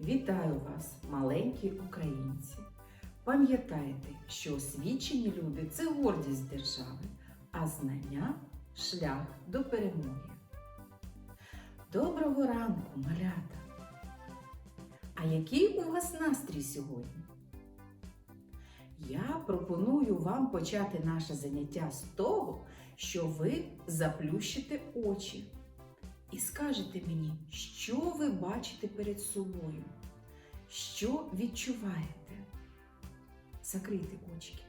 Вітаю вас, маленькі українці! Пам'ятайте, що освічені люди це гордість держави, а знання шлях до перемоги. Доброго ранку, малята! А який у вас настрій сьогодні? Я пропоную вам почати наше заняття з того, що ви заплющите очі і скажете мені, що ви бачите перед собою, що відчуваєте. Закрийте очки.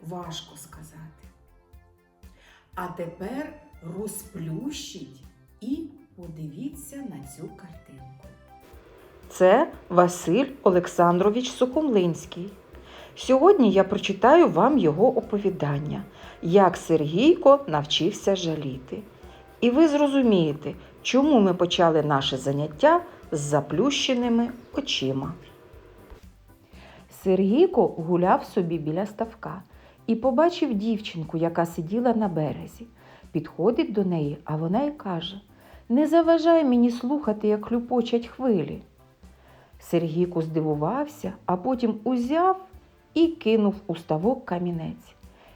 Важко сказати. А тепер розплющіть і подивіться на цю картинку. Це Василь Олександрович Сухомлинський. Сьогодні я прочитаю вам його оповідання, як Сергійко навчився жаліти. І ви зрозумієте, чому ми почали наше заняття з заплющеними очима. Сергійко гуляв собі біля ставка і побачив дівчинку, яка сиділа на березі. Підходить до неї, а вона й каже: Не заважай мені слухати, як хлюпочать хвилі. Сергійко здивувався, а потім узяв і кинув у ставок камінець.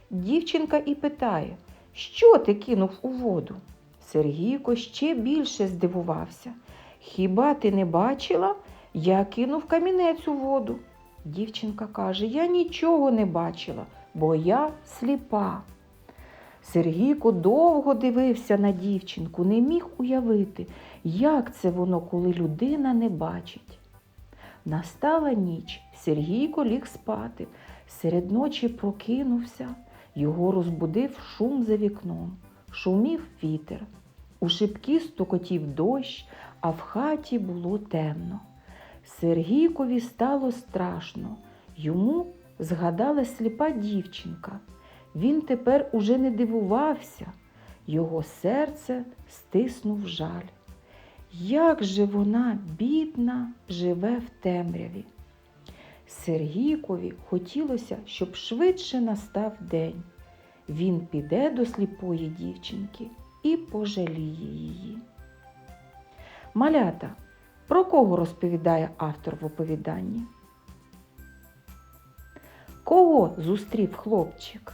Дівчинка і питає, що ти кинув у воду? Сергійко ще більше здивувався. Хіба ти не бачила? Я кинув камінець у воду. Дівчинка каже, я нічого не бачила, бо я сліпа. Сергійко довго дивився на дівчинку, не міг уявити, як це воно, коли людина не бачить. Настала ніч, Сергійко ліг спати. Серед ночі прокинувся, його розбудив шум за вікном, шумів вітер. У шибки стукотів дощ, а в хаті було темно. Сергійкові стало страшно. Йому згадалась сліпа дівчинка. Він тепер уже не дивувався, його серце стиснув жаль. Як же вона, бідна, живе в темряві? Сергійкові хотілося, щоб швидше настав день. Він піде до сліпої дівчинки і пожаліє її. Малята, про кого розповідає автор в оповіданні? Кого зустрів хлопчик?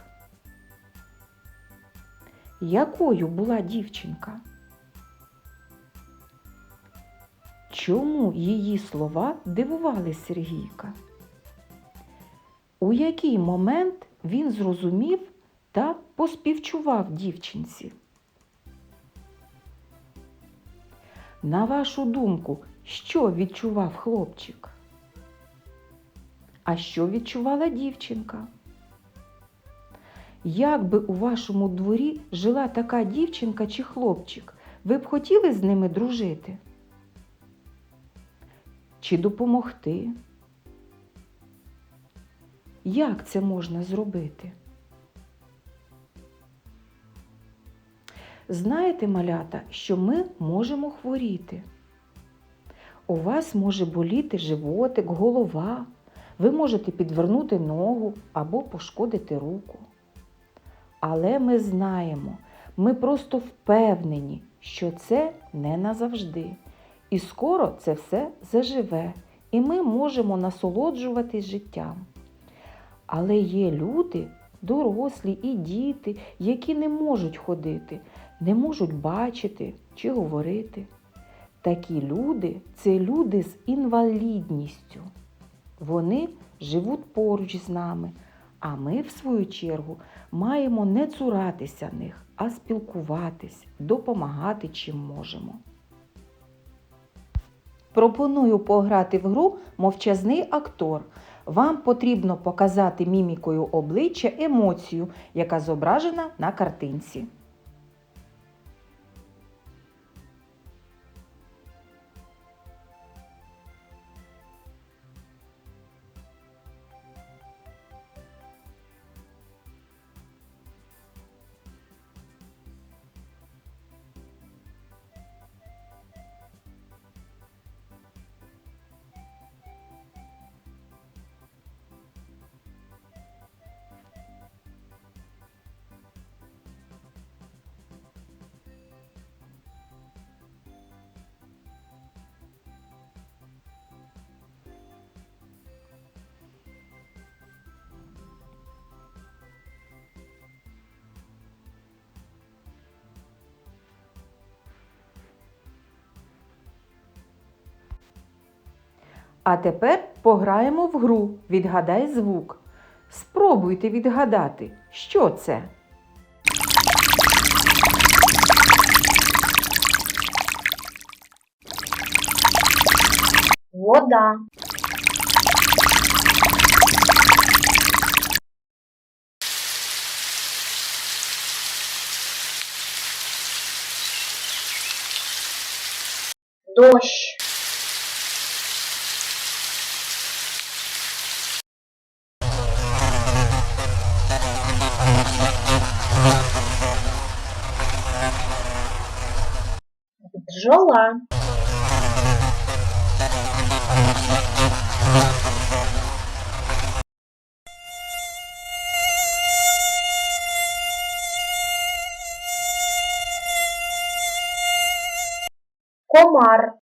Якою була дівчинка? Чому її слова дивували Сергійка? У який момент він зрозумів та поспівчував дівчинці? На вашу думку, що відчував хлопчик? А що відчувала дівчинка? Як би у вашому дворі жила така дівчинка чи хлопчик, ви б хотіли з ними дружити? Чи допомогти? Як це можна зробити? Знаєте, малята, що ми можемо хворіти. У вас може боліти животик, голова, ви можете підвернути ногу або пошкодити руку. Але ми знаємо, ми просто впевнені, що це не назавжди. І скоро це все заживе, і ми можемо насолоджуватись життям. Але є люди, дорослі і діти, які не можуть ходити, не можуть бачити чи говорити. Такі люди це люди з інвалідністю. Вони живуть поруч з нами, а ми, в свою чергу, маємо не цуратися них, а спілкуватись, допомагати чим можемо. Пропоную пограти в гру мовчазний актор. Вам потрібно показати мімікою обличчя емоцію, яка зображена на картинці. А тепер пограємо в гру Відгадай звук. Спробуйте відгадати, що це. Вода. Дощ. Бджола. Комар.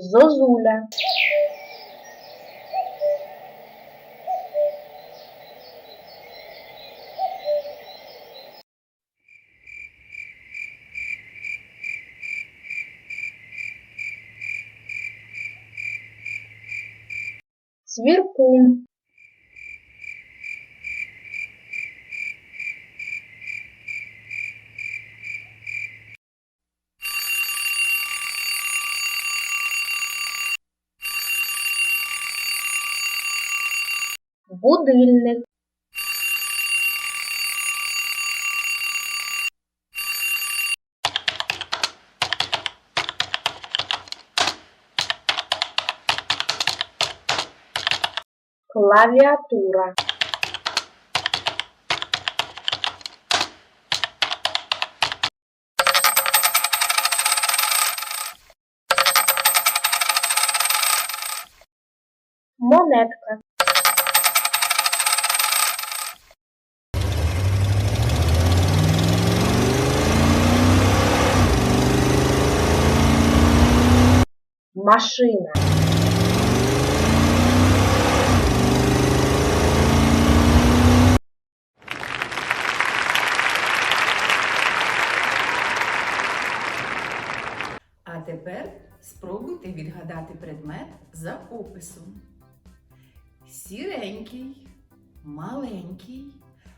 Зозуля. сверху. Будильник. Клавіатура. Монетка. Машина. А тепер спробуйте відгадати предмет за описом. Сіренький, маленький,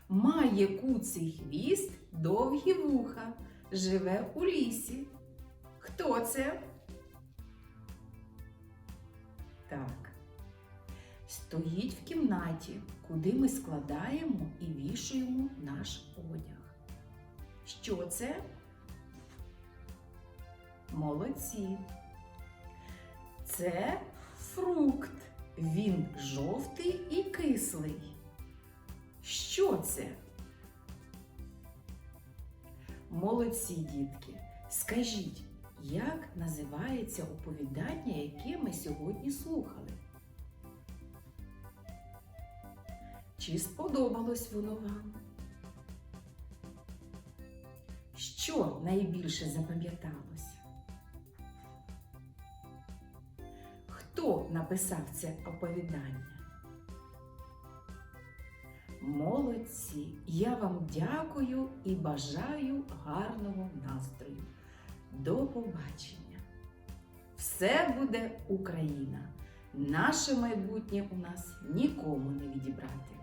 має куций хвіст, довгі вуха, живе у лісі. Хто це? Стоїть в кімнаті, куди ми складаємо і вішаємо наш одяг. Що це? Молодці. Це фрукт. Він жовтий і кислий. Що це? Молодці, дітки. Скажіть, як називається оповідання, яке ми сьогодні слухали? Чи сподобалось воно вам? Що найбільше запам'яталось? Хто написав це оповідання? Молодці! Я вам дякую і бажаю гарного настрою. До побачення! Все буде Україна! Наше майбутнє у нас нікому не відібрати.